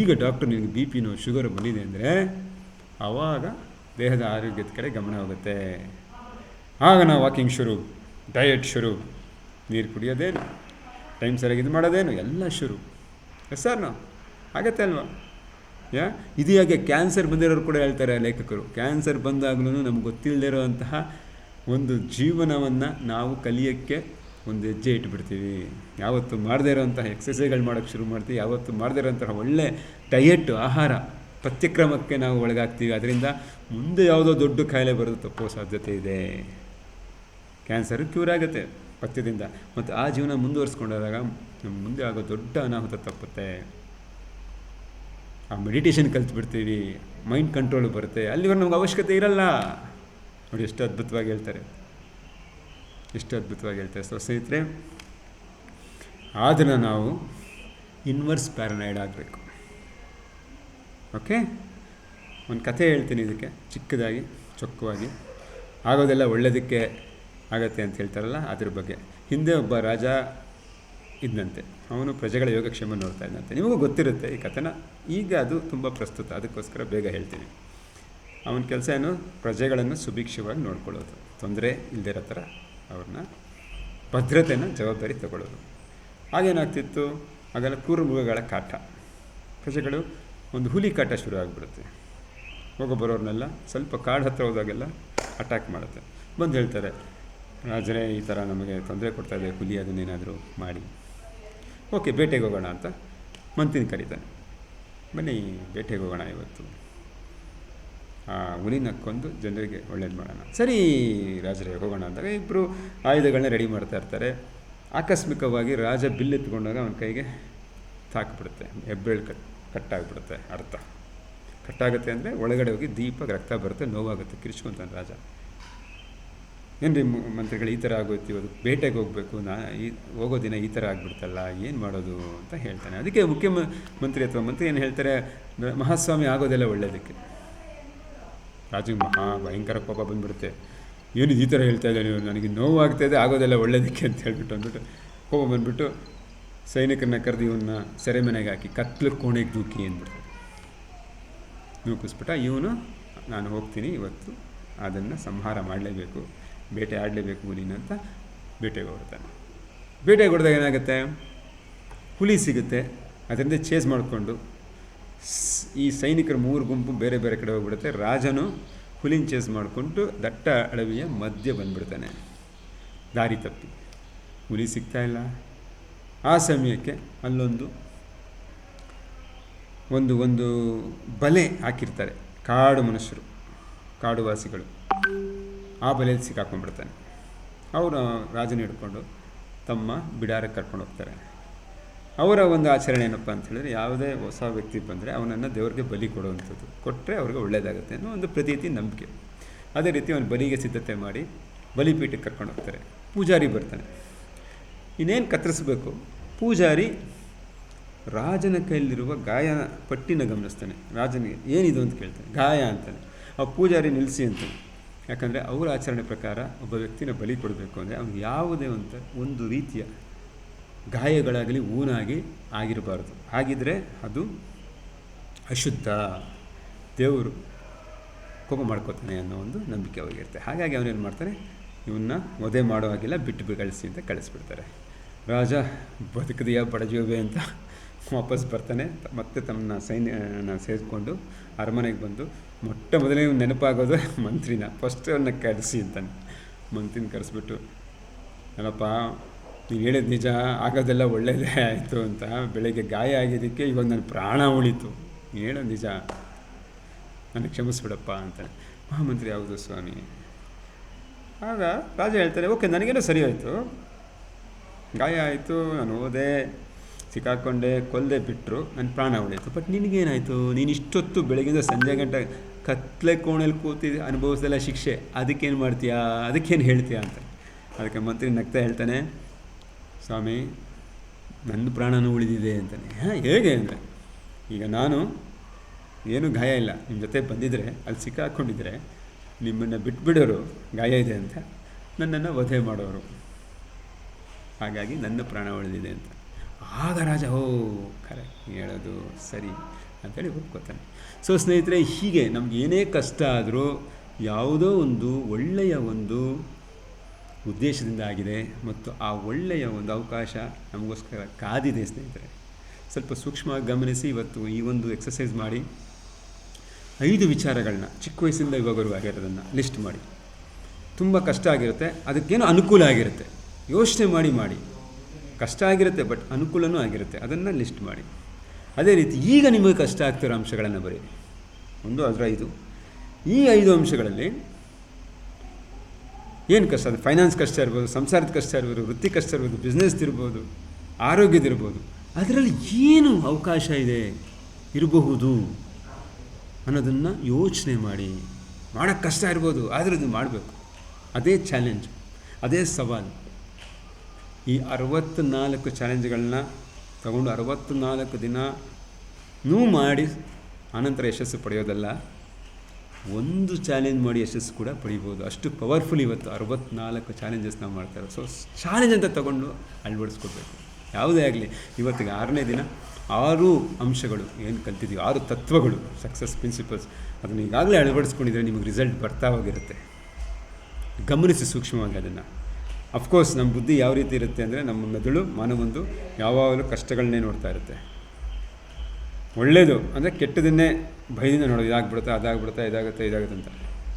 ಈಗ ಡಾಕ್ಟರ್ ನಿಮಗೆ ಬಿ ಪಿನೋ ಶುಗರ್ ಬಂದಿದೆ ಅಂದರೆ ಆವಾಗ ದೇಹದ ಆರೋಗ್ಯದ ಕಡೆ ಗಮನ ಹೋಗುತ್ತೆ. ಆಗ ನಾವು ವಾಕಿಂಗ್ ಶುರು ಡಯಟ್ ಶುರು, ನೀರು ಕುಡಿಯೋದೇನು ಟೈಮ್ ಸರಿಯಾಗಿ ಇದು ಮಾಡೋದೇನು, ಎಲ್ಲ ಶುರು. ಎಸ್ ಸರ್ ನಾವು ಆಗತ್ತೆ ಅಲ್ವಾ? ಯಾ? ಇದು ಕ್ಯಾನ್ಸರ್ ಬಂದಿರೋರು ಕೂಡ ಹೇಳ್ತಾರೆ ಲೇಖಕರು. ಕ್ಯಾನ್ಸರ್ ಬಂದಾಗಲೂ ನಮ್ಗೆ ಗೊತ್ತಿಲ್ಲದೆ ಇರೋವಂತಹ ಒಂದು ಜೀವನವನ್ನು ನಾವು ಕಲಿಯೋಕ್ಕೆ ಒಂದು ಹೆಜ್ಜೆ ಇಟ್ಬಿಡ್ತೀವಿ. ಯಾವತ್ತು ಮಾಡದೇ ಇರೋವಂತಹ ಎಕ್ಸಸೈಸ್ಗಳು ಮಾಡೋಕ್ಕೆ ಶುರು ಮಾಡ್ತೀವಿ, ಯಾವತ್ತು ಮಾಡದೇ ಇರೋಂತಹ ಒಳ್ಳೆ ಡಯಟ್ ಆಹಾರ ಪಥ್ಯಕ್ರಮಕ್ಕೆ ನಾವು ಒಳಗಾಗ್ತೀವಿ. ಅದರಿಂದ ಮುಂದೆ ಯಾವುದೋ ದೊಡ್ಡ ಕಾಯಿಲೆ ಬರೋದು ತಪ್ಪೋ ಸಾಧ್ಯತೆ ಇದೆ. ಕ್ಯಾನ್ಸರ್ ಕ್ಯೂರ್ ಆಗುತ್ತೆ ಪಥ್ಯದಿಂದ. ಮತ್ತು ಆ ಜೀವನ ಮುಂದುವರಿಸ್ಕೊಂಡಾಗ ಮುಂದೆ ಆಗೋ ದೊಡ್ಡ ಅನಾಹುತ ತಪ್ಪುತ್ತೆ. ಆ ಮೆಡಿಟೇಷನ್ ಕಲ್ತ್ಬಿಡ್ತೀವಿ. ಮೈಂಡ್ ಕಂಟ್ರೋಲ್ ಬರುತ್ತೆ. ಅಲ್ಲಿವರೆಗೆ ನಮ್ಗೆ ಅವಶ್ಯಕತೆ ಇರಲ್ಲ. ನೋಡಿ ಎಷ್ಟು ಅದ್ಭುತವಾಗಿ ಹೇಳ್ತಾರೆ. ಎಷ್ಟು ಅದ್ಭುತವಾಗಿ ಹೇಳ್ತಾರೆ. ಸೊ ಸ್ನೇಹಿತರೆ ಆದರೆ ನಾವು ಇನ್ವರ್ಸ್ ಪ್ಯಾರನೈಡ್ ಆಗಬೇಕು. ಓಕೆ ಒಂದು ಕಥೆ ಹೇಳ್ತೀನಿ ಇದಕ್ಕೆ, ಚಿಕ್ಕದಾಗಿ, ಚೊಕ್ಕವಾಗಿ. ಆಗೋದೆಲ್ಲ ಒಳ್ಳೆಯದಕ್ಕೆ ಆಗತ್ತೆ ಅಂತ ಹೇಳ್ತಾರಲ್ಲ, ಅದ್ರ ಬಗ್ಗೆ. ಹಿಂದೆ ಒಬ್ಬ ರಾಜ ಇದ್ದಂತೆ ಅವನು ಪ್ರಜೆಗಳ ಯೋಗಕ್ಷೇಮ ನೋಡ್ತಾ ಇದ್ದಂತೆ ನಿಮಗೂ ಗೊತ್ತಿರುತ್ತೆ ಈ ಕಥನ. ಈಗ ಅದು ತುಂಬ ಪ್ರಸ್ತುತ. ಅದಕ್ಕೋಸ್ಕರ ಬೇಗ ಹೇಳ್ತೀನಿ. ಅವನ ಕೆಲಸ ಏನು ಪ್ರಜೆಗಳನ್ನು ಸುಭಿಕ್ಷವಾಗಿ ನೋಡ್ಕೊಳ್ಳೋದು. ತೊಂದರೆ ಇಲ್ಲದಿರೋ ಥರ ಅವ್ರನ್ನ ಭದ್ರತೆನ ಜವಾಬ್ದಾರಿ ತಗೊಳ್ಳೋದು. ಆಗೇನಾಗ್ತಿತ್ತು ಆಗೆಲ್ಲ ಕ್ರೂರ ಮೃಗಗಳ ಕಾಟ. ಪ್ರಜೆಗಳು ಒಂದು ಹುಲಿ ಕಾಟ ಶುರು ಆಗಿಬಿಡುತ್ತೆ. ಹೋಗೋ ಬರೋರ್ನೆಲ್ಲ ಸ್ವಲ್ಪ ಕಾಡು ಹತ್ರ ಹೋದಾಗೆಲ್ಲ ಅಟ್ಯಾಕ್ ಮಾಡುತ್ತೆ. ಬಂದು ಹೇಳ್ತಾರೆ, ರಾಜರೇ, ಈ ಥರ ನಮಗೆ ತೊಂದರೆ ಕೊಡ್ತಾ ಇದೆ, ಹುಲಿ ಅದನ್ನೇನಾದರೂ ಮಾಡಿ. ಓಕೆ, ಬೇಟೆಗೆ ಹೋಗೋಣ ಅಂತ. ಮಂತಿನ ಕರೀತಾನೆ, ಬನ್ನಿ, ಬೇಟೆಗೆ ಹೋಗೋಣ ಇವತ್ತು. ಆ ಹುಲಿ ನಕ್ಕೊಂದು ಜನರಿಗೆ ಒಳ್ಳೇದು ಮಾಡೋಣ. ಸರಿ, ರಾಜರೇ, ಹೋಗೋಣ ಅಂದಾಗ ಇಬ್ಬರು ಆಯುಧಗಳನ್ನ ರೆಡಿ ಮಾಡ್ತಾ ಇರ್ತಾರೆ. ಆಕಸ್ಮಿಕವಾಗಿ ರಾಜ ಬಿಲ್ ಎತ್ಕೊಂಡಾಗ ಅವನ ಕೈಗೆ ತಾಕ್ಬಿಡುತ್ತೆ. ಹೆಬ್ಬೆಳು ಕಟ್, ಕಟ್ಟಾಗ್ಬಿಡುತ್ತೆ, ಅರ್ಥ. ಕಟ್ಟಾಗುತ್ತೆ ಅಂದರೆ ಒಳಗಡೆ ಹೋಗಿ ದೀಪ, ರಕ್ತ ಬರುತ್ತೆ, ನೋವಾಗುತ್ತೆ. ಕಿರ್ಚ್ಕೊಂತಾನೆ ರಾಜ. ಏನು ರೀ ಮಂತ್ರಿಗಳು ಈ ಥರ ಆಗೋಯ್ತು ಇವತ್ತು ಬೇಟೆಗೆ ಹೋಗಬೇಕು, ನಾ ಈ, ಹೋಗೋ ದಿನ ಈ ಥರ ಆಗ್ಬಿಡ್ತಲ್ಲ, ಏನು ಮಾಡೋದು ಅಂತ ಹೇಳ್ತಾನೆ. ಅದಕ್ಕೆ ಮುಖ್ಯಮಂತ್ರಿ ಅಥವಾ ಮಂತ್ರಿ ಏನು ಹೇಳ್ತಾರೆ, ಮಹಾಸ್ವಾಮಿ ಆಗೋದೆಲ್ಲ ಒಳ್ಳೆಯದಕ್ಕೆ ರಾಜಿಗೆ ಮಹಾ, ಭಯಂಕರ ಕೋಪ ಬಂದುಬಿಡುತ್ತೆ. ಇವನು ಈ ಥರ ಹೇಳ್ತಾ ಇದ್ದಾನೆ ಇವನು ನನಗೆ ನೋವು ಇದೆ, ಆಗೋದೆಲ್ಲ ಒಳ್ಳೇದಕ್ಕೆ ಅಂತ ಹೇಳ್ಬಿಟ್ಟು ಅಂದ್ಬಿಟ್ಟು ಕೋಪ ಬಂದುಬಿಟ್ಟು ಸೈನಿಕರನ್ನ ಕರೆದು ಇವನ್ನ ಸೆರೆಮನೆಗೆ ಹಾಕಿ ಕತ್ಲು ಕೋಣೆಗೆ ದೂಕಿ ಅಂದ್ಬಿಡ್ತಾರೆ. ನೂಕಿಸ್ಬಿಟ್ಟ ಇವನು, ನಾನು ಹೋಗ್ತೀನಿ ಇವತ್ತು, ಅದನ್ನು ಸಂಹಾರ ಮಾಡಲೇಬೇಕು, ಬೇಟೆ ಆಡಲೇಬೇಕು ಹುಲಿನ ಅಂತ ಬೇಟೆಗೆ ಹೊಡ್ತಾನೆ ಬೇಟೆಗೆ ಹೊಡೆದಾಗ ಏನಾಗುತ್ತೆ? ಹುಲಿ ಸಿಗುತ್ತೆ. ಅದರಿಂದ ಚೇಸ್ ಮಾಡಿಕೊಂಡು ಈ ಸೈನಿಕರ ಮೂರು ಗುಂಪು ಬೇರೆ ಬೇರೆ ಕಡೆ ಹೋಗ್ಬಿಡುತ್ತೆ. ರಾಜನು ಹುಲಿನ ಚೇಸ್ ಮಾಡಿಕೊಂಡು ದಟ್ಟ ಅಡವಿಯ ಮಧ್ಯೆ ಬಂದ್ಬಿಡ್ತಾನೆ. ದಾರಿ ತಪ್ಪಿ. ಹುಲಿ ಸಿಗ್ತಾ ಇಲ್ಲ. ಆ ಸಮಯಕ್ಕೆ ಅಲ್ಲೊಂದು, ಒಂದು ಒಂದು ಬಲೆ ಹಾಕಿರ್ತಾರೆ. ಕಾಡು ಮನುಷ್ಯರು, ಕಾಡುವಾಸಿಗಳು. ಆ ಬಲೆಯಲ್ಲಿ ಸಿಕ್ಕಾಕೊಂಡ್ಬಿಡ್ತಾನೆ. ಅವರು ರಾಜನ ಹಿಡ್ಕೊಂಡು ತಮ್ಮ ಬಿಡಾರಕ್ಕೆ ಕರ್ಕೊಂಡು ಹೋಗ್ತಾರೆ. ಅವರ ಒಂದು ಆಚರಣೆ ಏನಪ್ಪ ಅಂತ ಹೇಳಿದ್ರೆ ಯಾವುದೇ ಹೊಸ ವ್ಯಕ್ತಿ ಬಂದರೆ ಅವನನ್ನು ದೇವರಿಗೆ ಬಲಿ ಕೊಡುವಂಥದ್ದು. ಕೊಟ್ಟರೆ ಅವ್ರಿಗೆ ಒಳ್ಳೆಯದಾಗುತ್ತೆ ಅನ್ನೋ ಒಂದು ಪ್ರತೀತಿ ನಂಬಿಕೆ. ಅದೇ ರೀತಿ ಅವನು ಬಲಿಗೆ ಸಿದ್ಧತೆ ಮಾಡಿ ಬಲಿಪೀಠಕ್ಕೆ ಕರ್ಕೊಂಡು ಹೋಗ್ತಾರೆ. ಪೂಜಾರಿ ಬರ್ತಾನೆ. ಇನ್ನೇನು ಕತ್ತರಿಸ್ಬೇಕು? ಪೂಜಾರಿ ರಾಜನ ಕೈಯಲ್ಲಿರುವ ಗಾಯ ಪಟ್ಟಿನ ಗಮನಿಸ್ತಾನೆ. ರಾಜನಿಗೆ ಏನಿದು ಅಂತ ಕೇಳ್ತಾನೆ. ಗಾಯ ಅಂತಾನೆ. ಆ ಪೂಜಾರಿ ನಿಲ್ಲಿಸಿ ಅಂತಾನೆ. ಯಾಕಂದರೆ ಅವರ ಆಚರಣೆ ಪ್ರಕಾರ ಒಬ್ಬ ವ್ಯಕ್ತಿನ ಬಲಿ ಕೊಡಬೇಕು ಅಂದರೆ ಅವನು ಯಾವುದೇ ಅಂತ ಒಂದು ರೀತಿಯ ಗಾಯಗಳಾಗಲಿ ಊನಾಗಿ ಆಗಿರಬಾರ್ದು. ಹಾಗಿದ್ರೆ ಅದು ಅಶುದ್ಧ. ದೇವರು ಕೋಪ ಮಾಡ್ಕೋತಾನೆ ಅನ್ನೋ ಒಂದು ನಂಬಿಕೆ ಅವರಿಗಿರುತ್ತೆ. ಹಾಗಾಗಿ ಅವನೇನು ಮಾಡ್ತಾನೆ ಇವನ್ನ ವಧೆ ಮಾಡೋ ಹಾಗಿಲ್ಲ, ಬಿಟ್ಟು ಕಳಿಸಿ ಅಂತ ಕಳಿಸ್ಬಿಡ್ತಾರೆ. ರಾಜ, ಬದುಕದೆಯ ಬಡಜೀವೆ ಅಂತ ವಾಪಸ್ ಬರ್ತಾನೆ. ಮತ್ತೆ ತಮ್ಮನ್ನ ಸೈನ್ಯನ ಸೇರಿಕೊಂಡು ಅರಮನೆಗೆ ಬಂದು ಮೊಟ್ಟ ಮೊದಲೇ ನೆನಪಾಗೋದು ಮಂತ್ರಿನ. ಫಸ್ಟ್ ಅವನ್ನ ಕರೆಸಿ ಅಂತಾನೆ. ಮಂತ್ರಿನ ಕರೆಸ್ಬಿಟ್ಟು ಏನಪ್ಪ ನೀನು ಹೇಳಿದ ನಿಜ, ಆಗೋದೆಲ್ಲ ಒಳ್ಳೆಯದೇ ಆಯಿತು ಅಂತ ಬೆಳಗ್ಗೆ ಗಾಯ ಆಗಿದ್ದಕ್ಕೆ ಇವಾಗ ನನ್ನ ಪ್ರಾಣ ಉಳಿತು. ನೀನು ಹೇಳೋದು ನಿಜ. ನನಗೆ ಕ್ಷಮಿಸ್ಬಿಡಪ್ಪ ಅಂತ ಮಹಾಮಂತ್ರಿ ಯಾವುದು ಸ್ವಾಮಿ. ಆಗ ರಾಜ ಹೇಳ್ತಾರೆ ಓಕೆ, ನನಗೇನೋ ಸರಿ ಆಯಿತು ಗಾಯ ಆಯಿತು, ನಾನು ಹೋದೆ, ಸಿಕ್ಕಾಕೊಂಡೆ ಕೊಲ್ಲದೆ ಬಿಟ್ಟರು ನನ್ನ ಪ್ರಾಣ ಉಳಿಯಿತು ಬಟ್ ನಿನಗೇನಾಯಿತು? ನೀನು ಇಷ್ಟೊತ್ತು ಬೆಳಗಿಂದ ಸಂಜೆ ಗಂಟೆ ಕತ್ಲೆ ಕೋಣೆಯಲ್ಲಿ ಕೂತಿ ಅನುಭವಿಸಲ್ಲ ಶಿಕ್ಷೆ. ಅದಕ್ಕೇನು ಮಾಡ್ತೀಯಾ? ಅದಕ್ಕೇನು ಹೇಳ್ತೀಯಾ? ಅಂತ ಅದಕ್ಕೆ ಮಂತ್ರಿ ನಗ್ತಾ ಹೇಳ್ತಾನೆ ಸ್ವಾಮಿ ನನ್ನ ಪ್ರಾಣನೂ ಉಳಿದಿದೆ ಅಂತಾನೆ. ಹಾಂ, ಹೇಗೆ ಅಂದರೆ? ಈಗ ನಾನು ಏನೂ ಗಾಯ ಇಲ್ಲ. ನಿಮ್ಮ ಜೊತೆ ಬಂದಿದ್ದರೆ ಅಲ್ಲಿ ಸಿಕ್ಕಾಕ್ಕೊಂಡಿದ್ರೆ ನಿಮ್ಮನ್ನು ಬಿಟ್ಬಿಡೋರು ಗಾಯ ಇದೆ ಅಂತ, ನನ್ನನ್ನು ವಧೆ ಮಾಡೋರು. ಹಾಗಾಗಿ ನನ್ನ ಪ್ರಾಣ ಉಳಿದಿದೆ ಅಂತ. ಆಗ ರಾಜ, ಓ ಕರೆ ಹೇಳೋದು ಸರಿ ಅಂತೇಳಿ ಒಪ್ಕೋತಾನೆ. ಸೊ, ಸ್ನೇಹಿತರೆ, ಹೀಗೆ ನಮ್ಗೆ ಏನೇ ಕಷ್ಟ ಆದರೂ ಯಾವುದೋ ಒಂದು ಒಳ್ಳೆಯ ಒಂದು ಉದ್ದೇಶದಿಂದ ಆಗಿದೆ ಮತ್ತು ಆ ಒಳ್ಳೆಯ ಒಂದು ಅವಕಾಶ ನಮಗೋಸ್ಕರ ಕಾದಿದೆ ಸ್ನೇಹಿತರೆ. ಸ್ವಲ್ಪ ಸೂಕ್ಷ್ಮವಾಗಿ ಗಮನಿಸಿ ಇವತ್ತು ಈ ಒಂದು ಎಕ್ಸಸೈಸ್ ಮಾಡಿ. ಐದು ವಿಚಾರಗಳನ್ನ ಚಿಕ್ಕ ವಯಸ್ಸಿಂದ ಇವಾಗವರೆಗೂ ಆಗಿರೋದನ್ನು ಲಿಸ್ಟ್ ಮಾಡಿ. ತುಂಬ ಕಷ್ಟ ಆಗಿರುತ್ತೆ, ಅದಕ್ಕೇನೋ ಅನುಕೂಲ ಆಗಿರುತ್ತೆ. ಯೋಚನೆ ಮಾಡಿ ಮಾಡಿ. ಕಷ್ಟ ಆಗಿರುತ್ತೆ ಬಟ್ ಅನುಕೂಲನೂ ಆಗಿರುತ್ತೆ. ಅದನ್ನು ಲಿಸ್ಟ್ ಮಾಡಿ. ಅದೇ ರೀತಿ ಈಗ ನಿಮಗೆ ಕಷ್ಟ ಆಗ್ತಿರೋ ಅಂಶಗಳನ್ನು ಬರೀ ಒಂದು ಅದರ ಐದು. ಈ ಐದು ಅಂಶಗಳಲ್ಲಿ ಏನು ಕಷ್ಟ? ಅದು ಫೈನಾನ್ಸ್ ಕಷ್ಟ ಇರ್ಬೋದು, ಸಂಸಾರದ ಕಷ್ಟ ಇರ್ಬೋದು, ವೃತ್ತಿ ಕಷ್ಟ ಇರ್ಬೋದು ಬಿಸ್ನೆಸ್ ಇರ್ಬೋದು ಆರೋಗ್ಯದಿರ್ಬೋದು ಅದರಲ್ಲಿ ಏನು ಅವಕಾಶ ಇದೆ ಇರಬಹುದು ಅನ್ನೋದನ್ನು ಯೋಚನೆ ಮಾಡಿ. ಮಾಡೋಕ್ಕೆ ಕಷ್ಟ ಇರ್ಬೋದು, ಆದರೆ ಅದು ಮಾಡಬೇಕು. ಅದೇ ಚಾಲೆಂಜ್ ಅದೇ ಸವಾಲು. ಈ ಅರವತ್ತ್ನಾಲ್ಕು ಚಾಲೆಂಜ್ಗಳನ್ನ ತಗೊಂಡು ಅರವತ್ತ್ನಾಲ್ಕು ದಿನನೂ ಮಾಡಿ ಆನಂತರ ಯಶಸ್ಸು ಪಡೆಯೋದಲ್ಲ. ಒಂದು ಚಾಲೆಂಜ್ ಮಾಡಿ ಯಶಸ್ಸು ಕೂಡ ಪಡಿಬೋದು. ಅಷ್ಟು ಪವರ್ಫುಲ್ ಇವತ್ತು ಅರವತ್ನಾಲ್ಕು ಚಾಲೆಂಜಸ್ ನಾವು ಮಾಡ್ತಾರೆ ಸೊ ಚಾಲೆಂಜ್ ಅಂತ ತಗೊಂಡು ಅಳ್ವಡಿಸ್ಕೊಡ್ಬೇಕು. ಯಾವುದೇ ಆಗಲಿ, ಇವತ್ತಿಗೆ ಆರನೇ ದಿನ ಆರು ಅಂಶಗಳು, ಏನು ಕಲ್ತಿದ್ದೀವಿ ಆರು ತತ್ವಗಳು ಸಕ್ಸಸ್ ಪ್ರಿನ್ಸಿಪಲ್ಸ್ ಅದನ್ನು ಈಗಾಗಲೇ ಅಳವಡಿಸ್ಕೊಂಡಿದ್ರೆ ನಿಮಗೆ ರಿಸಲ್ಟ್ ಬರ್ತಾ ಹೋಗಿರುತ್ತೆ. ಗಮನಿಸಿ ಸೂಕ್ಷ್ಮವಾಗಿ ಅದನ್ನು. ಅಫ್ಕೋರ್ಸ್ ನಮ್ಮ ಬುದ್ಧಿ ಯಾವ ರೀತಿ ಇರುತ್ತೆ ಅಂದರೆ ನಮ್ಮ ಮೆದುಳು, ಮಾನವೊಂದು ಯಾವಾಗಲೂ ಕಷ್ಟಗಳನ್ನೇ ನೋಡ್ತಾ ಇರುತ್ತೆ. ಒಳ್ಳೆಯದು ಅಂದರೆ ಕೆಟ್ಟದನ್ನೇ ಭಯದಿಂದ ನೋಡೋದು, ಇದಾಗ್ಬಿಡುತ್ತೆ, ಅದಾಗ್ಬಿಡುತ್ತೆ, ಇದಾಗುತ್ತೆ ಇದಾಗುತ್ತೆ ಅಂತ.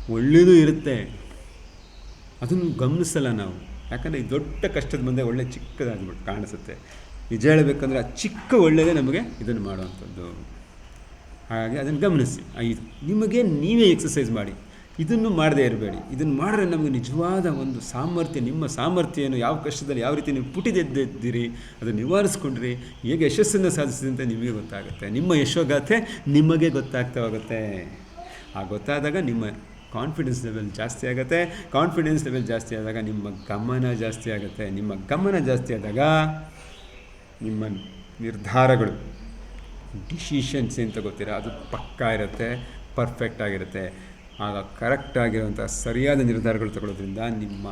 ಒಳ್ಳೆಯದು ಇರುತ್ತೆ. ಅದನ್ನು ಗಮನಿಸಲ್ಲ ನಾವು. ಯಾಕಂದರೆ ಈ ದೊಡ್ಡ ಕಷ್ಟದ ಮುಂದೆ ಒಳ್ಳೆ ಚಿಕ್ಕದಾಗ್ಬಿಟ್ಟು ಕಾಣಿಸುತ್ತೆ. ನಿಜ ಹೇಳಬೇಕಂದ್ರೆ ಆ ಚಿಕ್ಕ ಒಳ್ಳೆಯದೇ ನಮಗೆ ಇದನ್ನು ಮಾಡುವಂಥದ್ದು. ಹಾಗಾಗಿ ಅದನ್ನು ಗಮನಿಸಿ. ಐದು. ನಿಮಗೆ ನೀವೇ ಎಕ್ಸಸೈಸ್ ಮಾಡಿ. ಇದನ್ನು ಮಾಡದೇ ಇರಬೇಡಿ. ಇದನ್ನು ಮಾಡಿದ್ರೆ ನಮಗೆ ನಿಜವಾದ ಒಂದು ಸಾಮರ್ಥ್ಯ, ನಿಮ್ಮ ಸಾಮರ್ಥ್ಯವನ್ನು ಯಾವ ಕಷ್ಟದಲ್ಲಿ ಯಾವ ರೀತಿ ನೀವು ಪುಟಿದೆದ್ದಿದ್ದೀರಿ, ಅದನ್ನು ನಿವಾರಿಸ್ಕೊಂಡ್ರಿ, ಹೇಗೆ ಯಶಸ್ಸನ್ನು ಸಾಧಿಸಿದೆ ಅಂತ ನಿಮಗೆ ಗೊತ್ತಾಗುತ್ತೆ. ನಿಮ್ಮ ಯಶೋಗಾಥೆ ನಿಮಗೆ ಗೊತ್ತಾಗ್ತಾ ಹೋಗುತ್ತೆ ಆ ಗೊತ್ತಾದಾಗ ನಿಮ್ಮ ಕಾನ್ಫಿಡೆನ್ಸ್ ಲೆವೆಲ್ ಜಾಸ್ತಿ ಆಗುತ್ತೆ. ಕಾನ್ಫಿಡೆನ್ಸ್ ಲೆವೆಲ್ ಜಾಸ್ತಿ ಆದಾಗ ನಿಮ್ಮ ಗಮನ ಜಾಸ್ತಿ ಆಗುತ್ತೆ. ನಿಮ್ಮ ಗಮನ ಜಾಸ್ತಿ ಆದಾಗ ನಿಮ್ಮ ನಿರ್ಧಾರಗಳು ಡಿಸಿಷನ್ಸ್ ಏನು ತಗೋತೀರಾ ಅದು ಪಕ್ಕಾ ಇರುತ್ತೆ ಪರ್ಫೆಕ್ಟ್ ಆಗಿರುತ್ತೆ. ಆಗ ಕರೆಕ್ಟ್ ಆಗಿರುವಂಥ ಸರಿಯಾದ ನಿರ್ಧಾರಗಳು ತಗೊಳ್ಳೋದ್ರಿಂದ ನಿಮ್ಮ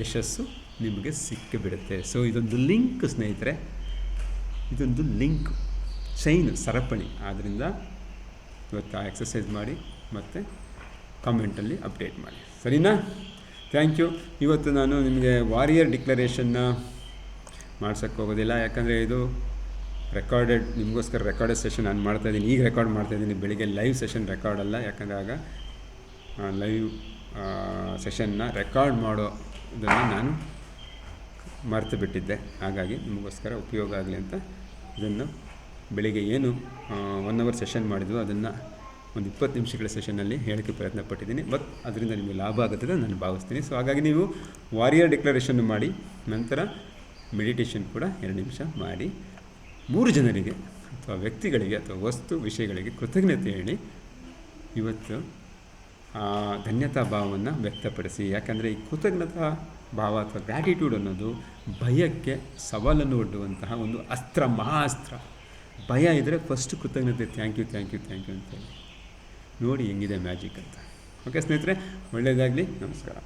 ಯಶಸ್ಸು ನಿಮಗೆ ಸಿಕ್ಕಿಬಿಡುತ್ತೆ. ಸೊ ಇದೊಂದು ಲಿಂಕ್ ಸ್ನೇಹಿತರೆ. ಇದೊಂದು ಲಿಂಕ್ ಚೈನ್ ಸರಪಣಿ. ಆದ್ದರಿಂದ ಇವತ್ತು ಆ ಎಕ್ಸಸೈಸ್ ಮಾಡಿ ಮತ್ತು ಕಮೆಂಟಲ್ಲಿ ಅಪ್ಡೇಟ್ ಮಾಡಿ. ಸರಿನಾ? ಥ್ಯಾಂಕ್ ಯು ಇವತ್ತು ನಾನು ನಿಮಗೆ ವಾರಿಯರ್ ಡಿಕ್ಲರೇಷನ್ನ ಮಾಡ್ಸೋಕ್ಕೆ ಹೋಗೋದಿಲ್ಲ. ಯಾಕಂದರೆ ಇದು ರೆಕಾರ್ಡೆಡ್ ನಿಮಗೋಸ್ಕರ ರೆಕಾರ್ಡೆಡ್ ಸೆಷನ್ ನಾನು ಮಾಡ್ತಾಯಿದ್ದೀನಿ ಈಗ ರೆಕಾರ್ಡ್ ಮಾಡ್ತಾಯಿದ್ದೀನಿ ಬೆಳಿಗ್ಗೆ ಲೈವ್ ಸೆಷನ್ ರೆಕಾರ್ಡ್ ಅಲ್ಲ. ಯಾಕಂದರೆ ಆಗ ಲೈವ್ ಸೆಷನ್ನ ರೆಕಾರ್ಡ್ ಮಾಡೋದನ್ನು ನಾನು ಮರೆತು ಬಿಟ್ಟಿದ್ದೆ. ಹಾಗಾಗಿ ನಿಮಗೋಸ್ಕರ ಉಪಯೋಗ ಆಗಲಿ ಅಂತ ಇದನ್ನು ಬೆಳಿಗ್ಗೆ ಏನು ಒನ್ ಅವರ್ ಸೆಷನ್ ಮಾಡಿದ್ವು ಅದನ್ನು ಒಂದು ಇಪ್ಪತ್ತು ನಿಮಿಷಗಳ ಸೆಷನ್ನಲ್ಲಿ ಹೇಳೋಕ್ಕೆ ಪ್ರಯತ್ನ ಪಟ್ಟಿದ್ದೀನಿ. ಬಟ್ ಅದರಿಂದ ನಿಮಗೆ ಲಾಭ ಆಗುತ್ತೆ ಅಂತ ನಾನು ಭಾವಿಸ್ತೀನಿ. ಸೊ ಹಾಗಾಗಿ ನೀವು ವಾರಿಯರ್ ಡಿಕ್ಲರೇಷನ್ನು ಮಾಡಿ, ನಂತರ ಮೆಡಿಟೇಷನ್ ಕೂಡ ಎರಡು ನಿಮಿಷ ಮಾಡಿ. ಮೂರು ಜನರಿಗೆ ಅಥವಾ ವ್ಯಕ್ತಿಗಳಿಗೆ ಅಥವಾ ವಸ್ತು ವಿಷಯಗಳಿಗೆ ಕೃತಜ್ಞತೆ ಹೇಳಿ ಇವತ್ತು ಧನ್ಯತಾ ಭಾವವನ್ನು ವ್ಯಕ್ತಪಡಿಸಿ. ಯಾಕಂದರೆ ಈ ಕೃತಜ್ಞತಾ ಭಾವ ಅಥವಾ ಗ್ರ್ಯಾಟಿಟ್ಯೂಡ್ ಅನ್ನೋದು ಭಯಕ್ಕೆ ಸವಾಲನ್ನು ಒಡ್ಡುವಂತಹ ಒಂದು ಅಸ್ತ್ರ, ಮಹಾಸ್ತ್ರ. ಭಯ ಇದ್ದರೆ ಫಸ್ಟ್ ಕೃತಜ್ಞತೆ thank you thank you thank you ಅಂತೇಳಿ. ನೋಡಿ ಹೆಂಗಿದೆ ಮ್ಯಾಜಿಕ್ ಅಂತ. ಓಕೆ ಸ್ನೇಹಿತರೆ, ಒಳ್ಳೆಯದಾಗಲಿ, ನಮಸ್ಕಾರ.